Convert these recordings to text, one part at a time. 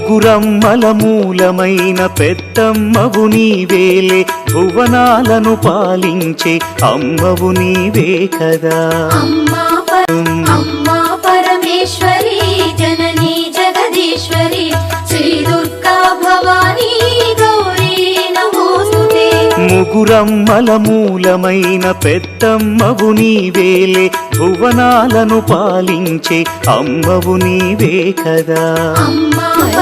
ముగురమ్మల మూలమైన పెద్దమ్మవు నీవేలే భువనాలను పాలించే అమ్మవు నీవే కదా. అమ్మా అమ్మా పరమేశ్వరి జననీ జగదీశ్వరి శ్రీ దుర్గా భవానీ గౌరీ నమోస్తుతే. ముగురమ్మల మూలమైన పెద్దమ్మవు నీవేలే భువనాలను పాలించే అమ్మవు నీవే కదా.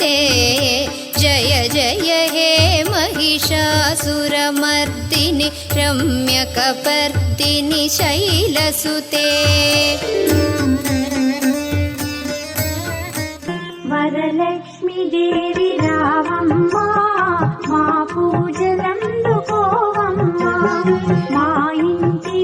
ते जय जय हे महिषासुरमर्दिनि रम्यकपर्दिनि शैलसुते वरलक्ष्मि देवि रावम्मा मा पूजनन्दुकोवम्मा मा इन्ति